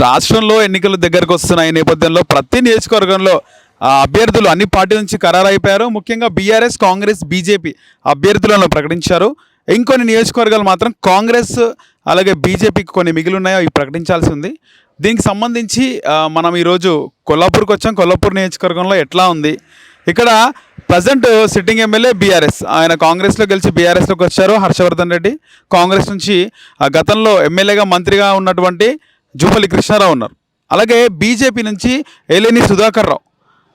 రాష్ట్రంలో ఎన్నికలు దగ్గరకు వస్తున్నాయి. నేపథ్యంలో ప్రతి నియోజకవర్గంలో అభ్యర్థులు అన్ని పార్టీ నుంచి ఖరారు అయిపోయారు ముఖ్యంగా బీఆర్ఎస్ కాంగ్రెస్ బీజేపీ అభ్యర్థులను ప్రకటించారు. ఇంకొన్ని నియోజకవర్గాలు మాత్రం కాంగ్రెస్ అలాగే బీజేపీకి కొన్ని మిగిలి ఉన్నాయో అవి ప్రకటించాల్సి ఉంది. దీనికి సంబంధించి మనం ఈరోజు కొల్లాపూర్కి వచ్చాం. కొల్లాపూర్ నియోజకవర్గంలో ఎట్లా ఉంది? ఇక్కడ ప్రజెంట్ సిట్టింగ్ ఎమ్మెల్యే బీఆర్ఎస్. ఆయన కాంగ్రెస్లో గెలిచి బీఆర్ఎస్లోకి వచ్చారు. హర్షవర్ధన్ రెడ్డి. కాంగ్రెస్ నుంచి ఆ, గతంలో ఎమ్మెల్యేగా మంత్రిగా ఉన్నటువంటి జూపల్లి కృష్ణారావు ఉన్నారు. అలాగే బీజేపీ నుంచి ఏలేని సుధాకర్ రావు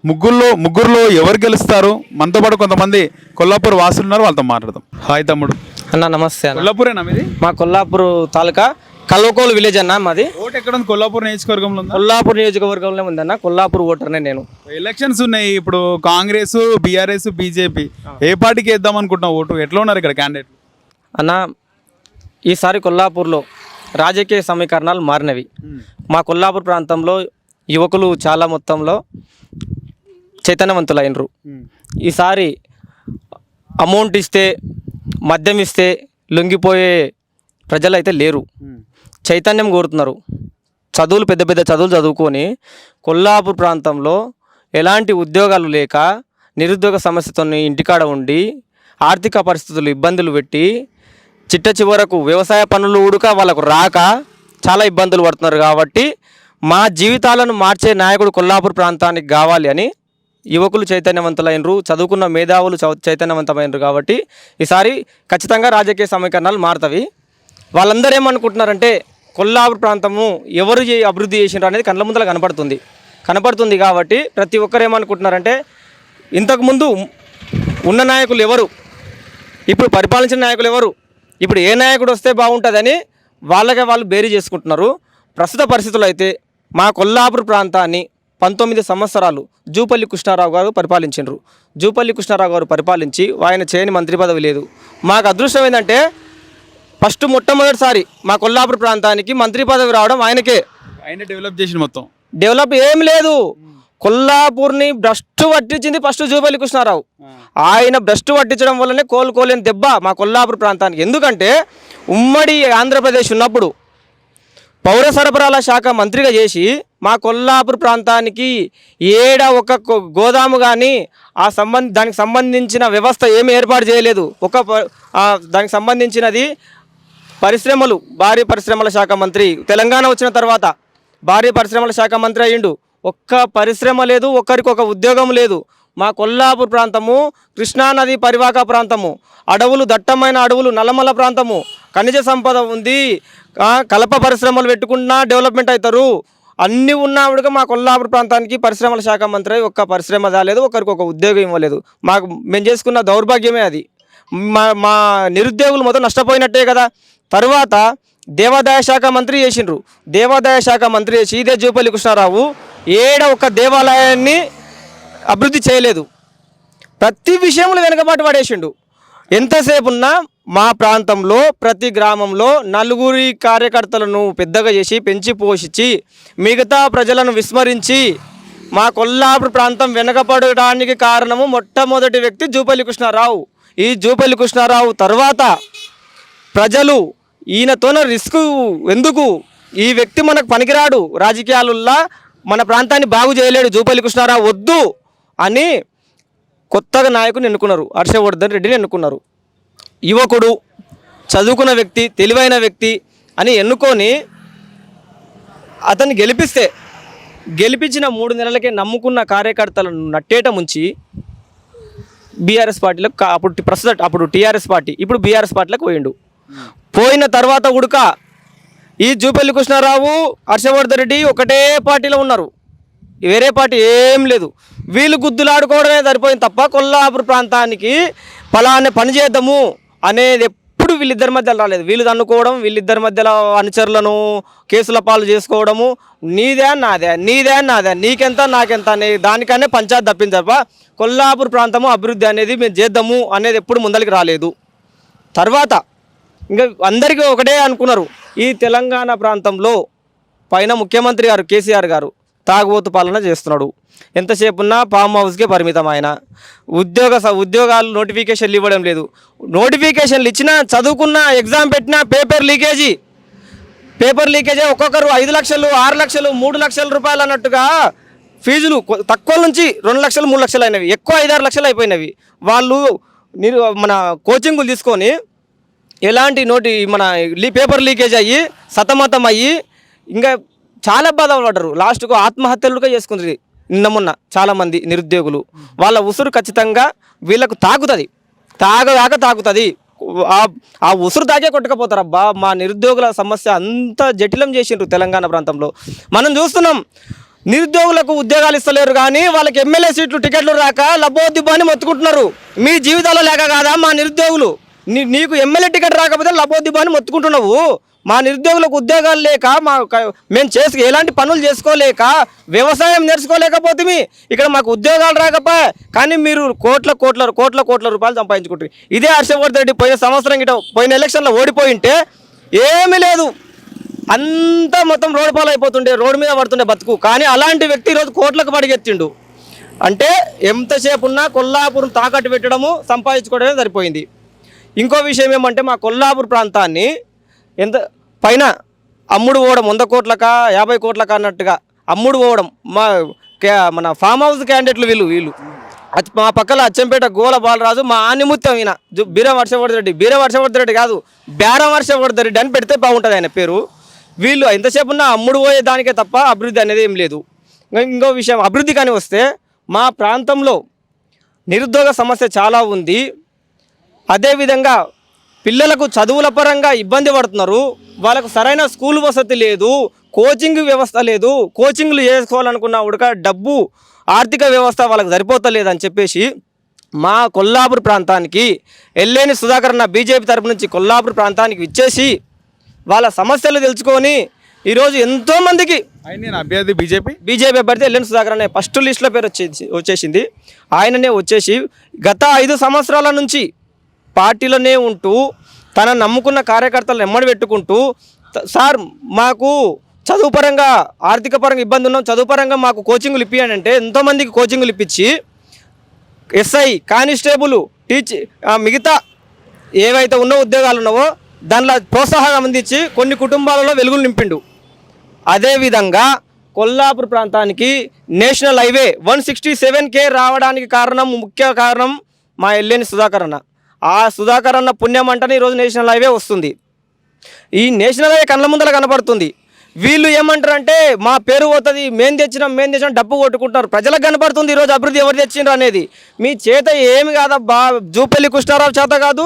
ముగ్గురులో ముగ్గురులో ఎవరు గెలుస్తారు? మనతో పాటు కొంతమంది కొల్లాపూర్ వాసులు ఉన్నారు వాళ్ళతో మాట్లాడదాం. హాయ్ తమ్ముడు. అన్న నమస్తే కొల్లాపూరేనా మీది? మా కొల్లాపూర్ తాలూకా కల్వకోలు విలేజ్ అన్న మాది. ఓటు ఎక్కడ ఉంది కొల్లాపూర్ నియోజకవర్గంలో ఉందా? కొల్లాపూర్ నియోజకవర్గంలో ఉందన్న కొల్లాపూర్ ఓటర్నే నేను. ఎలక్షన్స్ ఉన్నాయి. ఇప్పుడు కాంగ్రెస్ బీఆర్ఎస్ బీజేపీ. ఏ పార్టీకి వేద్దాం అనుకుంటున్నావు? ఓటు ఎట్లా ఉన్నారు ఇక్కడ క్యాండిడేట్ అన్న ఈసారి కొల్లాపూర్లో రాజకీయ సమీకరణాలు మారినవి. మా కొల్లాపూర్ ప్రాంతంలో యువకులు చాలా మొత్తంలో చైతన్యవంతులైనరు. ఈసారి అమౌంట్ ఇస్తే మద్యం ఇస్తే లొంగిపోయే ప్రజలైతే లేరు. చైతన్యం కోరుతున్నారు. చదువులు పెద్ద పెద్ద చదువులు చదువుకొని కొల్లాపూర్ ప్రాంతంలో ఎలాంటి ఉద్యోగాలు లేక నిరుద్యోగ సమస్యతో ఇంటికాడ ఉండి ఆర్థిక పరిస్థితులు ఇబ్బందులు పెట్టి చిట్ట చివరకు వ్యవసాయ పనులు ఉడక వాళ్ళకు రాక చాలా ఇబ్బందులు పడుతున్నారు కాబట్టి మా జీవితాలను మార్చే నాయకుడు కొల్లాపూర్ ప్రాంతానికి కావాలి అని యువకులు చైతన్యవంతులైనరు చదువుకున్న మేధావులు చౌ- చైతన్యవంతమైనరు కాబట్టి ఈసారి ఖచ్చితంగా రాజకీయ సమీకరణాలు మారుతవి వాళ్ళందరూ ఏమనుకుంటున్నారంటే కొల్లాపూర్ ప్రాంతము ఎవరు అభివృద్ధి చేసినారు అనేది కళ్ళ ముందర కనపడుతుంది. కనపడుతుంది కాబట్టి ప్రతి ఒక్కరు ఏమనుకుంటున్నారంటే ఇంతకుముందు ఉన్న నాయకులు ఎవరు? ఇప్పుడు పరిపాలించిన నాయకులు ఎవరు? ఇప్పుడు ఏ నాయకుడు వస్తే బాగుంటుందని వాళ్ళకే వాళ్ళు బేరీ చేసుకుంటున్నారు. ప్రస్తుత పరిస్థితులు అయితే మా కొల్లాపూర్ ప్రాంతాన్ని పంతొమ్మిది సంవత్సరాలు జూపల్లి కృష్ణారావు గారు పరిపాలించారు జూపల్లి కృష్ణారావు గారు పరిపాలించి ఆయన చేయని మంత్రి పదవి లేదు. మాకు అదృష్టం ఏంటంటే ఫస్ట్ మొట్టమొదటిసారి మా కొల్లాపూర్ ప్రాంతానికి మంత్రి పదవి రావడం ఆయనకే. ఆయన డెవలప్ చేసిన మొత్తం. డెవలప్ ఏం లేదు. కొల్లాపూర్ని భ్రష్టు పట్టించింది ఫస్ట్ జూపల్లి కృష్ణారావు. ఆయన భ్రష్టు పట్టించడం వల్లనే కోలుకోలేని దెబ్బ మా కొల్లాపూర్ ప్రాంతానికి. ఎందుకంటే ఉమ్మడి ఆంధ్రప్రదేశ్ ఉన్నప్పుడు పౌర సరఫరాల శాఖ మంత్రిగా చేసి మా కొల్లాపూర్ ప్రాంతానికి ఏడ ఒక గోదాము కానీ ఆ సంబంధ దానికి సంబంధించిన వ్యవస్థ ఏమి ఏర్పాటు చేయలేదు. ఒక దానికి సంబంధించినది పరిశ్రమలు భారీ పరిశ్రమల శాఖ మంత్రి. తెలంగాణ వచ్చిన తర్వాత భారీ పరిశ్రమల శాఖ మంత్రి అయ్యిండు. ఒక్క పరిశ్రమ లేదు ఒక్కరికి ఒక ఉద్యోగం లేదు. మా కొల్లాపూర్ ప్రాంతము కృష్ణానది పరివాహక ప్రాంతము అడవులు దట్టమైన అడవులు నల్లమల ప్రాంతము. ఖనిజ సంపద ఉంది. కలప పరిశ్రమలు పెట్టుకున్నా డెవలప్మెంట్ అవుతారు. అన్నీ ఉన్నవిడగా మా కొల్లాపూర్ ప్రాంతానికి పరిశ్రమల శాఖ మంత్రి ఒక్క పరిశ్రమ రాలేదు ఒకరికి ఒక ఉద్యోగం ఇవ్వలేదు. మాకు మేము చేసుకున్న దౌర్భాగ్యమే అది. మా మా నిరుద్యోగులు మొత్తం నష్టపోయినట్టే కదా. తర్వాత దేవాదాయ శాఖ మంత్రి చేసిండ్రు. దేవాదాయ శాఖ మంత్రి చేసి ఇదే జూపల్లి కృష్ణారావు ఏడ ఒక దేవాలయాన్ని అభివృద్ధి చేయలేదు. ప్రతి విషయంలో వెనకబాటు పడేసిండు. ఎంతసేపు ఉన్నా మా ప్రాంతంలో ప్రతి గ్రామంలో నలుగురి కార్యకర్తలను పెద్దగా చేసి పెంచి పోషించి మిగతా ప్రజలను విస్మరించి మా కొల్లాపూర్ ప్రాంతం వెనకపడడానికి కారణము మొట్టమొదటి వ్యక్తి జూపల్లి కృష్ణారావు. ఈ జూపల్లి కృష్ణారావు తర్వాత ప్రజలు ఈయనతోన రిస్క్ ఎందుకు? ఈ వ్యక్తి మనకు పనికిరాడు. రాజకీయాలల్లో మన ప్రాంతాన్ని బాగు చేయలేడు జూపల్లి కృష్ణారావు వద్దు అని కొత్తగా నాయకుని ఎన్నుకున్నారు. హర్షవర్ధన్ రెడ్డిని ఎన్నుకున్నారు. యువకుడు చదువుకున్న వ్యక్తి తెలివైన వ్యక్తి అని ఎన్నుకొని అతన్ని గెలిపిస్తే గెలిపించిన మూడు నెలలకే నమ్ముకున్న కార్యకర్తలను నట్టేట ముంచి బీఆర్ఎస్ పార్టీలకు అప్పుడు ప్రస్తుత అప్పుడు టీఆర్ఎస్ పార్టీ ఇప్పుడు బీఆర్ఎస్ పార్టీలకు పోయిండు. పోయిన తర్వాత ఉడక ఈ జూపల్లి కృష్ణారావు హర్షవర్ధన్ రెడ్డి ఒకటే పార్టీలో ఉన్నారు. వేరే పార్టీ ఏం లేదు. వీళ్ళు గుద్దులాడుకోవడమే సరిపోయింది తప్ప కొల్లాపూర్ ప్రాంతానికి ఫలాన్ని పని చేద్దాము అనేది ఎప్పుడు వీళ్ళిద్దరి మధ్యలో రాలేదు. వీళ్ళు తన్నుకోవడం వీళ్ళిద్దరి మధ్యలో అనుచరులను కేసుల పాలు చేసుకోవడము నీదే నాదే నీదే నాదే నీకెంత నాకెంత అనేది దానికనే పంచాయత్ తప్పింది తప్ప కొల్లాపూర్ ప్రాంతము అభివృద్ధి అనేది మేము చేద్దాము అనేది ఎప్పుడు ముందరికి రాలేదు. తర్వాత ఇంకా అందరికీ ఒకటే అనుకున్నారు. ఈ తెలంగాణ ప్రాంతంలో పైన ముఖ్యమంత్రి గారు కేసీఆర్ గారు తాగుబోతు పాలన చేస్తున్నాడు. ఎంతసేపు ఉన్నా ఫామ్ హౌస్కే పరిమితం ఆయన. ఉద్యోగ స- ఉద్యోగాలు నోటిఫికేషన్లు ఇవ్వడం లేదు. నోటిఫికేషన్లు ఇచ్చినా చదువుకున్న ఎగ్జామ్ పెట్టినా పేపర్ లీకేజీ పేపర్ లీకేజీ ఒక్కొక్కరు ఐదు లక్షలు ఆరు లక్షలు మూడు లక్షల రూపాయలు అన్నట్టుగా ఫీజులు తక్కువ నుంచి రెండు లక్షలు మూడు లక్షలు అయినవి. ఎక్కువ ఐదారు లక్షలు అయిపోయినవి. వాళ్ళు నిరు మన కోచింగులు తీసుకొని ఎలాంటి నోటి మన లీ పేపర్ లీకేజ్ అయ్యి సతమతం అయ్యి ఇంకా చాలా బాధపడ్డారు. లాస్ట్కు ఆత్మహత్యలుగా చేసుకుంటుంది నిన్న మొన్న చాలామంది నిరుద్యోగులు. వాళ్ళ ఉసురు ఖచ్చితంగా వీళ్ళకు తాకుతుంది తాగదాక తాకుతుంది ఆ- ఉసురు తాగే కొట్టకపోతారబ్బా మా నిరుద్యోగుల సమస్య అంత జటిలం చేసిండ్రు తెలంగాణ ప్రాంతంలో. మనం చూస్తున్నాం నిరుద్యోగులకు ఉద్యోగాలు ఇస్తలేరు కానీ వాళ్ళకి ఎమ్మెల్యే సీట్లు టికెట్లు రాక లబ్బోద్దిబ్బా అని మొత్తుకుంటున్నారు. మీ జీవితాల్లో లేక కాదా మా నిరుద్యోగులు? నీకు ఎమ్మెల్యే టికెట్ రాకపోతే లబ్బోద్దిబ్బా అని మొత్తుకుంటున్నావు. మా నిరుద్యోగులకు ఉద్యోగాలు లేక మా మేము చేసు ఎలాంటి పనులు చేసుకోలేక వ్యవసాయం నేర్చుకోలేకపోతే ఇక్కడ మాకు ఉద్యోగాలు రాకపో కానీ మీరు కోట్ల కోట్ల కోట్ల కోట్ల రూపాయలు సంపాదించుకుంటారు ఇదే హర్షవర్ధన్ రెడ్డి పోయిన సంవత్సరం గిట పోయిన ఎలక్షన్లో ఓడిపోయింటే ఏమీ లేదు. అంతా మొత్తం రోడ్డు పాలు అయిపోతుండే రోడ్డు మీద పడుతుండే బతుకు. కానీ అలాంటి వ్యక్తి ఈరోజు కోట్లకు పడిగెత్తిండు. అంటే ఎంతసేపు ఉన్నా కొల్లాపురం తాకట్టు పెట్టడము సంపాదించుకోవడమే సరిపోయింది. ఇంకో విషయం ఏమంటే మా కొల్లాపూర్ ప్రాంతాన్ని ఎంత పైన అమ్ముడు పోవడం వంద కోట్లకా యాభై కోట్లకా అన్నట్టుగా అమ్ముడు పోవడం మా మన ఫామ్ హౌస్ క్యాండిడేట్లు వీళ్ళు వీళ్ళు. మా పక్కల అచ్చంపేట గోల బాలరాజు మా ఆనిముత్యం ఈయన. బీర బీరం వర్షవర్ధన్ రెడ్డి. రెడ్డి కాదు బేరం వర్షవర్ధన్ రెడ్డి అని పెడితే బాగుంటుంది ఆయన పేరు. వీళ్ళు ఎంతసేపు ఉన్నా అమ్ముడు పోయే దానికే తప్ప అభివృద్ధి అనేది ఏం లేదు. ఇంకో విషయం అభివృద్ధి కానీ వస్తే మా ప్రాంతంలో నిరుద్యోగ సమస్య చాలా ఉంది. అదేవిధంగా పిల్లలకు చదువుల పరంగా ఇబ్బంది పడుతున్నారు. వాళ్ళకు సరైన స్కూల్ వసతి లేదు కోచింగ్ వ్యవస్థ లేదు కోచింగ్లు చేసుకోవాలనుకున్న ఉడక డబ్బు ఆర్థిక వ్యవస్థ వాళ్ళకి సరిపోతలేదు అని చెప్పేసి మా కొల్లాపూర్ ప్రాంతానికి ఎల్లేని సుధాకర్ అన్న బీజేపీ తరపు నుంచి కొల్లాపూర్ ప్రాంతానికి ఇచ్చేసి వాళ్ళ సమస్యలు తెలుసుకొని ఈరోజు ఎంతోమందికి ఆయన అభ్యర్థి బీజేపీ? బీజేపీ అభ్యర్థి ఎల్ఎన్ సుధాకర్ అనే ఫస్ట్ లిస్ట్లో పేరు వచ్చేసి వచ్చేసింది. ఆయననే వచ్చేసి గత ఐదు సంవత్సరాల నుంచి పార్టీలోనే ఉంటూ తన నమ్ముకున్న కార్యకర్తలను ఎమ్మడి పెట్టుకుంటూ సార్ మాకు చదువు పరంగా ఆర్థిక పరంగా ఇబ్బంది ఉన్నాం చదువు పరంగా మాకు కోచింగ్లు ఇప్పియండి అంటే ఎంతోమందికి కోచింగ్లు ఇప్పించి ఎస్ఐ కానిస్టేబుల్ టీచ్ ఆ, మిగతా ఏవైతే ఉన్న ఉద్యోగాలు ఉన్నావో దానిలో ప్రోత్సాహం అందించి కొన్ని కుటుంబాలలో వెలుగులు నింపిండు. అదేవిధంగా కొల్లాపూర్ ప్రాంతానికి national highway one sixty seven K రావడానికి కారణం ముఖ్య కారణం మా ఎల్లేని సుధాకర్ అన్న. ఆ సుధాకర్ అన్న పుణ్యం అంటేనే ఈరోజు నేషనల్ హైవే వస్తుంది. ఈ నేషనల్ హైవే కళ్ళ ముందర కనపడుతుంది. వీళ్ళు ఏమంటారు అంటే మా పేరు పోతుంది మేం తెచ్చినాం మేం తెచ్చినాం డబ్బు కొట్టుకుంటున్నారు. ప్రజలకు కనపడుతుంది ఈరోజు అభివృద్ధి ఎవరు తెచ్చిండ్రు అనేది. మీ చేత ఏమి కాదబ్బా జూపల్లి కృష్ణారావు చేత కాదు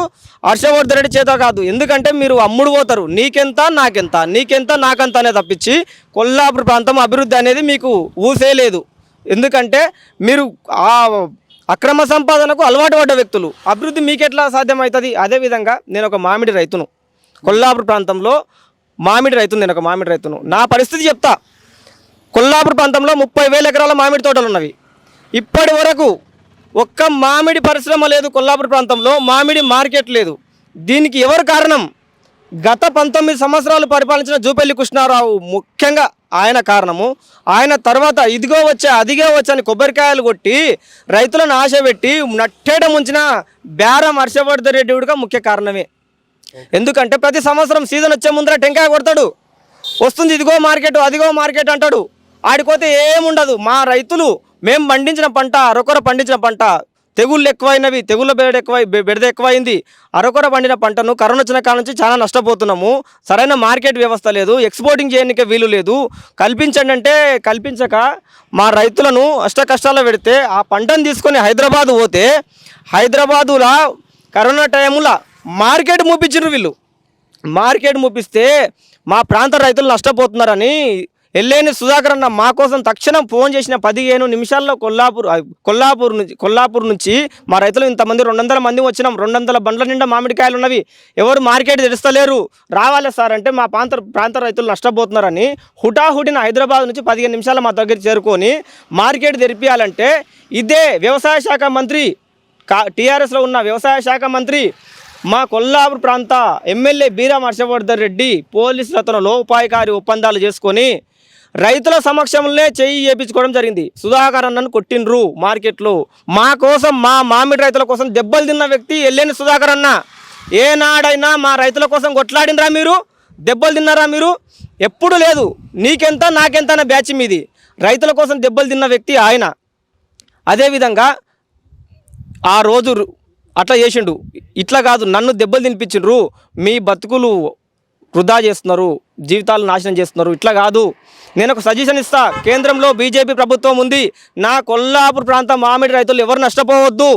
హర్షవర్ధన్ రెడ్డి చేత కాదు. ఎందుకంటే మీరు అమ్ముడు పోతారు. నీకెంత నాకెంత నీకెంత నాకెంత అనే తప్పించి కొల్లాపూర్ ప్రాంతం అభివృద్ధి అనేది మీకు ఊసే లేదు. ఎందుకంటే మీరు ఆ అక్రమ సంపాదనకు అలవాటు పడ్డ వ్యక్తులు. అభివృద్ధి మీకెట్లా సాధ్యమవుతుంది అదేవిధంగా నేను ఒక మామిడి రైతును. కొల్లాపూర్ ప్రాంతంలో మామిడి రైతును నేను ఒక మామిడి రైతును. నా పరిస్థితి చెప్తా. కొల్లాపూర్ ప్రాంతంలో ముప్పై వేల ఎకరాల మామిడి తోటలు ఉన్నవి. ఇప్పటి వరకు ఒక్క మామిడి పరిశ్రమ లేదు కొల్లాపూర్ ప్రాంతంలో. మామిడి మార్కెట్ లేదు. దీనికి ఎవరు కారణం? గత పంతొమ్మిది సంవత్సరాలు పరిపాలించిన జూపల్లి కృష్ణారావు ముఖ్యంగా ఆయన కారణము. ఆయన తర్వాత ఇదిగో వచ్చే అదిగో వచ్చా అని కొబ్బరికాయలు కొట్టి రైతులను ఆశ పెట్టి నట్టేట ముంచిన బేరం హర్షవర్ధన్ రెడ్డి కూడా ముఖ్య కారణమే. ఎందుకంటే ప్రతి సంవత్సరం సీజన్ వచ్చే ముందర టెంకాయ కొడతాడు. వస్తుంది ఇదిగో మార్కెట్ అదిగో మార్కెట్ అంటాడు. ఆడిపోతే ఏముండదు. మా రైతులు మేము పండించిన పంట అరకొర పండించిన పంట తెగుళ్ళు ఎక్కువైనవి తెగుళ్ళ బెడ ఎక్కువై బెడద ఎక్కువైంది అరకొర పండిన పంటను కరోనా వచ్చిన కాడ నుంచి చాలా నష్టపోతున్నాము. సరైన మార్కెట్ వ్యవస్థ లేదు ఎక్స్పోర్టింగ్ చేయడానికి వీలు లేదు. కల్పించండి అంటే కల్పించక మా రైతులను అష్ట కష్టాల్లో పెడితే ఆ పంటను తీసుకొని హైదరాబాద్ పోతే హైదరాబాదులా కరోనా టైంలో మార్కెట్ మూపించారు వీళ్ళు. మార్కెట్ మూపిస్తే మా ప్రాంత రైతులు నష్టపోతున్నారని ఎల్లేని సుధాకర్ అన్న మా కోసం తక్షణం ఫోన్ చేసిన పదిహేను నిమిషాల్లో కొల్లాపూర్ కొల్లాపూర్ నుంచి కొల్లాపూర్ నుంచి మా రైతులు ఇంతమంది రెండు వందల మంది వచ్చినాం. రెండు వందల బండ్ల నిండా మామిడికాయలు ఉన్నవి. ఎవరు మార్కెట్ తెరుస్తలేరు. రావాలి సార్ అంటే మా ప్రాంత ప్రాంత రైతులు నష్టపోతున్నారని హుటాహుటిన హైదరాబాద్ నుంచి పదిహేను నిమిషాలు మా దగ్గర చేరుకొని మార్కెట్ తెరిపియాలంటే ఇదే వ్యవసాయ శాఖ మంత్రి కా టీఆర్ఎస్లో ఉన్న వ్యవసాయ శాఖ మంత్రి మా కొల్లాపూర్ ప్రాంత ఎమ్మెల్యే బీరా హర్షవర్ధన్ రెడ్డి పోలీసులతో లోపాయకారి ఒప్పందాలు చేసుకొని రైతుల సమక్షంలోనే చేయి చేపించుకోవడం జరిగింది. సుధాకర్ అన్నను కొట్టిండ్రు మార్కెట్లో. మా కోసం మా మామిడి రైతుల కోసం దెబ్బలు తిన్న వ్యక్తి వెళ్ళని సుధాకర్ అన్న. ఏనాడైనా మా రైతుల కోసం కొట్లాడినరా మీరు? దెబ్బలు తిన్నారా మీరు? ఎప్పుడు లేదు. నీకెంత నాకెంత అనే బ్యాచ్ మీది. రైతుల కోసం దెబ్బలు తిన్న వ్యక్తి ఆయన. అదేవిధంగా ఆ రోజు అట్లా చేసిండు. ఇట్లా కాదు నన్ను దెబ్బలు తినిపించిండ్రు. మీ బతుకులు వృధా చేస్తున్నారు జీవితాలు నాశనం చేస్తున్నారు. ఇట్లా కాదు. నేను ఒక సజెషన్ ఇస్తా. కేంద్రంలో బీజేపీ ప్రభుత్వం ఉంది. నా కొల్లాపూర్ ప్రాంతం మామిడి రైతులు ఎవరు నష్టపోవద్దు.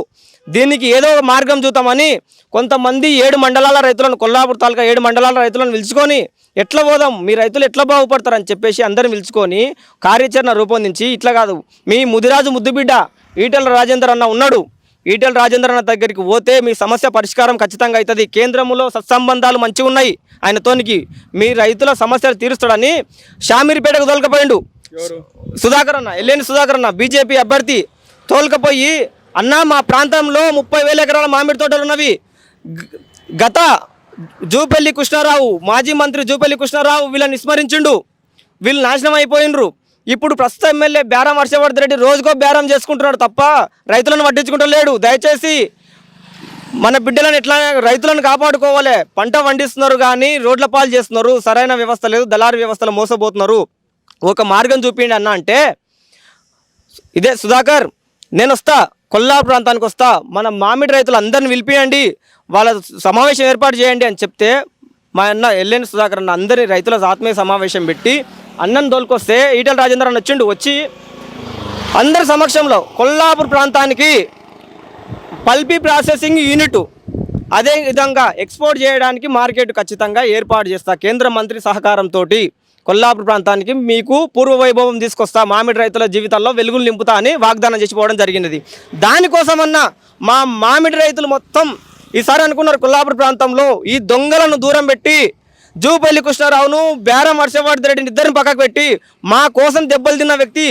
దీనికి ఏదో ఒక మార్గం చూద్దామని కొంతమంది ఏడు మండలాల రైతులను కొల్లాపూర్ తాలూకా ఏడు మండలాల రైతులను పిలుచుకొని ఎట్లా పోదాం? మీ రైతులు ఎట్లా బాగుపడతారని చెప్పేసి అందరిని పిలుచుకొని కార్యాచరణ రూపొందించి ఇట్లా కాదు. మీ ముదిరాజు ముద్దుబిడ్డ ఈటల రాజేందర్ అన్న ఉన్నాడు. ఈటెల రాజేంద్ర అన్న దగ్గరికి పోతే మీ సమస్య పరిష్కారం ఖచ్చితంగా అవుతుంది. కేంద్రంలో సత్సంబంధాలు మంచిగా ఉన్నాయి. ఆయనతోనికి మీ రైతుల సమస్యలు తీరుస్తాడని షామీర్పేటకు తోలుకపోయిండు. సుధాకర్ అన్న ఎల్లేని సుధాకర్ అన్న బీజేపీ అభ్యర్థి తోలుకపోయి అన్న మా ప్రాంతంలో ముప్పై వేల ఎకరాల మామిడి తోటలు ఉన్నవి. గత జూపల్లి కృష్ణారావు మాజీ మంత్రి జూపల్లి కృష్ణారావు వీళ్ళని విస్మరించిండు. వీళ్ళు నాశనం అయిపోయినరు ఇప్పుడు ప్రస్తుత ఎమ్మెల్యే బేరం హర్షవర్ధన్ రెడ్డి రోజుకో బేరం చేసుకుంటున్నాడు తప్ప రైతులను పట్టించుకుంటలేడు. దయచేసి మన బిడ్డలను ఎట్లా రైతులను కాపాడుకోవాలి. పంట పండిస్తున్నారు కానీ రోడ్ల పాలు చేస్తున్నారు. సరైన వ్యవస్థ లేదు. దళారు వ్యవస్థలు మోసపోతున్నారు. ఒక మార్గం చూపించండి అన్న అంటే ఇదే సుధాకర్ నేను వస్తా. కొల్లా ప్రాంతానికి వస్తా. మన మామిడి రైతులు అందరిని పిలిపియండి. వాళ్ళ సమావేశం ఏర్పాటు చేయండి అని చెప్తే మా అన్న ఎల్లేని సుధాకర్ అన్న అందరి రైతుల ఆత్మీయ సమావేశం పెట్టి అన్నం దోలుకొస్తే ఈటల రాజేంద్ర అన్న వచ్చిండు వచ్చి అందరి సమక్షంలో కొల్లాపూర్ ప్రాంతానికి పల్పీ ప్రాసెసింగ్ యూనిట్ అదే విధంగా ఎక్స్పోర్ట్ చేయడానికి మార్కెట్ ఖచ్చితంగా ఏర్పాటు చేస్తా కేంద్ర మంత్రి సహకారంతో కొల్లాపూర్ ప్రాంతానికి మీకు పూర్వ వైభవం తీసుకొస్తా మామిడి రైతుల జీవితాల్లో వెలుగులు నింపుతా అని వాగ్దానం చేసిపోవడం జరిగినది. దానికోసమన్నా మా మామిడి రైతులు మొత్తం ఈసారి అనుకున్నారు కొల్లాపూర్ ప్రాంతంలో ఈ దొంగలను దూరం పెట్టి జూపల్లి కృష్ణారావును బేరం హర్షవర్ధన్ రెడ్డిని ఇద్దరిని పక్కకు పెట్టి మా కోసం దెబ్బలు తిన్న వ్యక్తి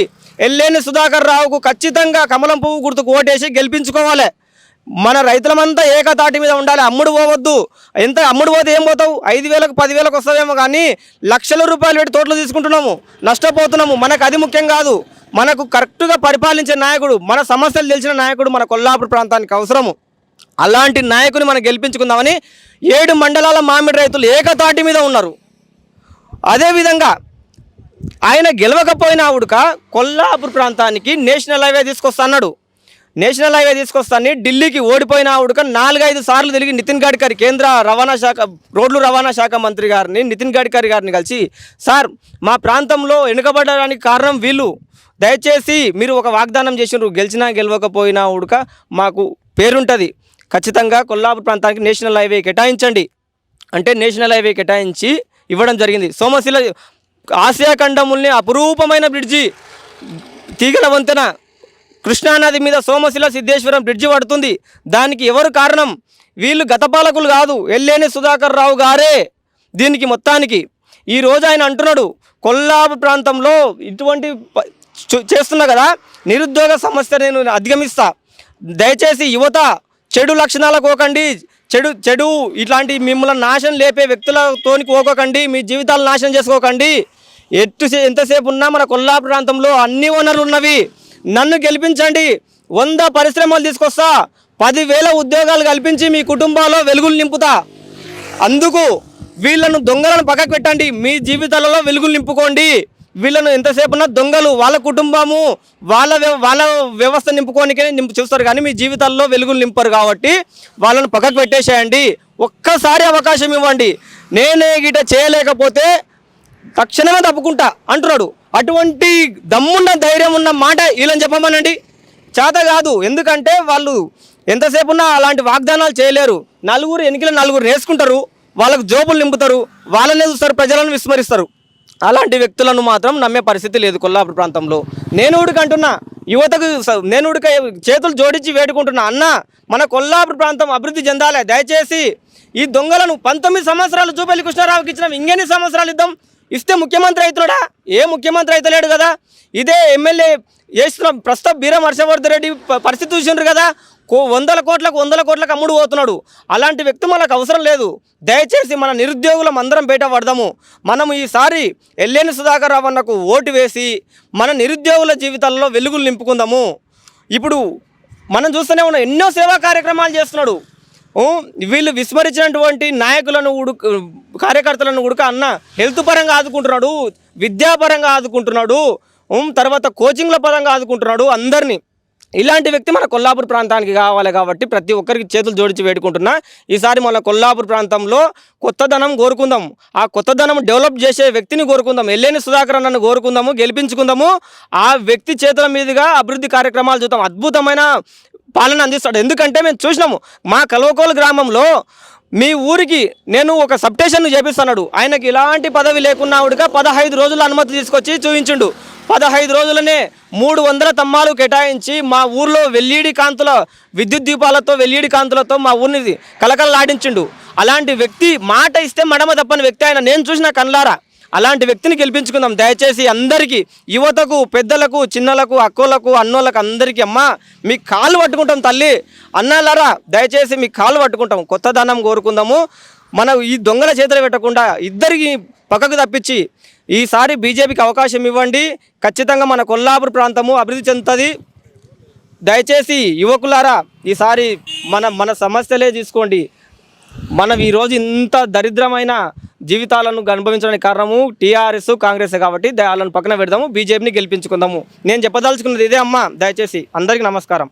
ఎల్లేని సుధాకర్ రావుకు ఖచ్చితంగా కమలం పువ్వు గుర్తుకు ఓటేసి గెలిపించుకోవాలి. మన రైతులమంతా ఏకతాటి మీద ఉండాలి. అమ్ముడు పోవద్దు. ఎంత అమ్ముడు పోతే ఏం పోతావు? ఐదు వేలకు పదివేలకు వస్తావేమో కానీ లక్షల రూపాయలు పెట్టి తోటలు తీసుకుంటున్నాము. నష్టపోతున్నాము. మనకు అది ముఖ్యం కాదు. మనకు కరెక్ట్గా పరిపాలించే నాయకుడు మన సమస్యలు తెలిసిన నాయకుడు మన కొల్లాపూర్ ప్రాంతానికి అవసరము. అలాంటి నాయకుని మనం గెలిపించుకుందామని ఏడు మండలాల మామిడి రైతులు ఏకతాటి మీద ఉన్నారు. అదేవిధంగా ఆయన గెలవకపోయినా ఉడక కొల్లాపూర్ ప్రాంతానికి నేషనల్ హైవే తీసుకొస్తా అన్నాడు. నేషనల్ హైవే తీసుకొస్తాను ఢిల్లీకి ఓడిపోయిన ఉడక నాలుగైదు సార్లు తిరిగి నితిన్ గడ్కరీ కేంద్ర రవాణా శాఖ రోడ్లు రవాణా శాఖ మంత్రి గారిని నితిన్ గడ్కరీ గారిని కలిసి సార్ మా ప్రాంతంలో వెనుకబడడానికి కారణం వీళ్ళు. దయచేసి మీరు ఒక వాగ్దానం చేసినారు గెలిచినా గెలవకపోయినా ఉడక మాకు పేరుంటుంది. ఖచ్చితంగా కొల్లాపూర్ ప్రాంతానికి నేషనల్ హైవే కేటాయించండి. అంటే నేషనల్ హైవే కేటాయించి ఇవ్వడం జరిగింది. సోమశిల ఆసియా ఖండముల్ని అపురూపమైన బ్రిడ్జి. తీగల వంతెన కృష్ణానది మీద సోమశిల సిద్ధేశ్వరం బ్రిడ్జి పడుతుంది. దానికి ఎవరు కారణం? వీళ్ళు గత పాలకులు కాదు. ఎల్లేని సుధాకర్ రావు గారే దీనికి మొత్తానికి. ఈ రోజు ఆయన అంటున్నాడు కొల్లాపు ప్రాంతంలో ఇటువంటి చేస్తున్నా కదా నిరుద్యోగ సమస్య నేను అధిగమిస్తా. దయచేసి యువత చెడు లక్షణాలకు పోకండి. చెడు చెడు ఇట్లాంటి మిమ్మల్ని నాశనం లేపే వ్యక్తులతోని పోకోకండి. మీ జీవితాలు నాశనం చేసుకోకండి. ఎట్టు ఎంతసేపు ఉన్నా మన కొల్లాపు ప్రాంతంలో అన్ని వనరులు ఉన్నవి. నన్ను గెలిపించండి. వంద పరిశ్రమలు తీసుకొస్తా. పదివేల ఉద్యోగాలు కల్పించి మీ కుటుంబాల్లో వెలుగులు నింపుతా. అందుకు వీళ్ళను దొంగలను పక్కకు పెట్టండి. మీ జీవితాలలో వెలుగులు నింపుకోండి. వీళ్ళను ఎంతసేపు దొంగలు వాళ్ళ కుటుంబము వాళ్ళ వ్య- వాళ్ళ వ్యవస్థ నింపుకోనికే నింపు చూస్తారు. కానీ మీ జీవితాల్లో వెలుగులు నింపరు కాబట్టి వాళ్ళను పక్కకు పెట్టేసేయండి. ఒక్కసారి అవకాశం ఇవ్వండి. నేనే గిట చేయలేకపోతే తక్షణమే తప్పుకుంటా అంటున్నాడు. అటువంటి దమ్మున్న ధైర్యం ఉన్న మాట వీళ్ళని చెప్పమనండి. చేత కాదు. ఎందుకంటే వాళ్ళు ఎంతసేపు ఉన్నా అలాంటి వాగ్దానాలు చేయలేరు. నలుగురు ఎన్నికలు నలుగురు వేసుకుంటారు. వాళ్ళకు జోబులు నింపుతారు. వాళ్ళనే చూస్తారు ప్రజలను విస్మరిస్తారు. అలాంటి వ్యక్తులను మాత్రం నమ్మే పరిస్థితి లేదు కొల్లాపూర్ ప్రాంతంలో. నేను ఉడికంటున్నా యువతకు స- నేను ఉడిక చేతులు జోడించి వేడుకుంటున్నా అన్న మన కొల్లాపూర్ ప్రాంతం అభివృద్ధి చెందాలి. దయచేసి ఈ దొంగలను పంతొమ్మిది సంవత్సరాలు చూపల్లి కృష్ణారావుకి ఇచ్చినాం ఇంకెన్ని సంవత్సరాలు ఇద్దాం? ఇస్తే ముఖ్యమంత్రి అవుతున్నాడా? ఏ ముఖ్యమంత్రి అవుతలేడు కదా? ఇదే ఎమ్మెల్యే చేస్తున్న ప్రస్తుతం బీరం హర్షవర్ధన్ రెడ్డి పరిస్థితి చూసిండ్రు కదా? వందల కోట్లకు వందల కోట్లకు అమ్ముడు పోతున్నాడు. అలాంటి వ్యక్తి మనకు అవసరం లేదు. దయచేసి మన నిరుద్యోగులం అందరం బయట పడదాము. మనం ఈసారి ఎల్లేని సుధాకర్ రావు అన్నకు ఓటు వేసి మన నిరుద్యోగుల జీవితాల్లో వెలుగులు నింపుకుందాము. ఇప్పుడు మనం చూస్తూనే ఉన్నాం ఎన్నో సేవా కార్యక్రమాలు చేస్తున్నాడు. వీళ్ళు విస్మరించినటువంటి నాయకులను ఉడుక కార్యకర్తలను ఉడక అన్న హెల్త్ పరంగా ఆదుకుంటున్నాడు విద్యాపరంగా ఆదుకుంటున్నాడు తర్వాత కోచింగ్ల పరంగా ఆదుకుంటున్నాడు అందరినీ. ఇలాంటి వ్యక్తి మన కొల్లాపూర్ ప్రాంతానికి కావాలి కాబట్టి ప్రతి ఒక్కరికి చేతులు జోడించి వేడుకుంటున్నా. ఈసారి మన కొల్లాపూర్ ప్రాంతంలో కొత్తదనం కోరుకుందాం. ఆ కొత్తదనం డెవలప్ చేసే వ్యక్తిని కోరుకుందాం. ఎల్లేని సుధాకర్ అన్నను కోరుకుందాము గెలిపించుకుందాము. ఆ వ్యక్తి చేతుల మీదుగా అభివృద్ధి కార్యక్రమాలు చూద్దాం. అద్భుతమైన పాలన అందిస్తాడు. ఎందుకంటే మేము చూసినాము మా కల్వకోలు గ్రామంలో మీ ఊరికి నేను ఒక సబ్స్టేషన్ చేపిస్తున్నాడు. ఆయనకి ఇలాంటి పదవి లేకున్నా పదహైదు రోజుల అనుమతి తీసుకొచ్చి చూపించిండు. పదహైదు రోజులనే మూడు వందల తమ్మాలు కేటాయించి మా ఊర్లో వెల్లిడి కాంతుల విద్యుత్ దీపాలతో వెల్లిడి కాంతులతో మా ఊరిని కలకలలాడించిండు. అలాంటి వ్యక్తి మాట ఇస్తే మడమ తప్పని వ్యక్తి ఆయన. నేను చూసిన కన్లారా అలాంటి వ్యక్తిని గెలిపించుకుందాం. దయచేసి అందరికీ యువతకు పెద్దలకు చిన్నలకు అక్కోలకు అన్నోళ్ళకు అందరికీ అమ్మా మీ కాలు పట్టుకుంటాం తల్లి. అన్నాలారా దయచేసి మీ కాలు పట్టుకుంటాం. కొత్త దానం కోరుకుందాము. మనం ఈ దొంగల చేతులు పెట్టకుండా ఇద్దరికి పక్కకు తప్పించి ఈసారి బీజేపీకి అవకాశం ఇవ్వండి. ఖచ్చితంగా మన కొల్లాపూర్ ప్రాంతము అభివృద్ధి చెందుతుంది. దయచేసి యువకులారా ఈసారి మన మన సమస్యలే తీసుకోండి మనం ఈరోజు ఇంత దరిద్రమైన జీవితాలను అనుభవించడానికి కారణము టీఆర్ఎస్ కాంగ్రెస్ కాబట్టి ద- వాళ్ళని పక్కన పెడదాము బీజేపీని గెలిపించుకుందాము. నేను చెప్పదలుచుకున్నది ఇదే అమ్మా దయచేసి అందరికీ నమస్కారం.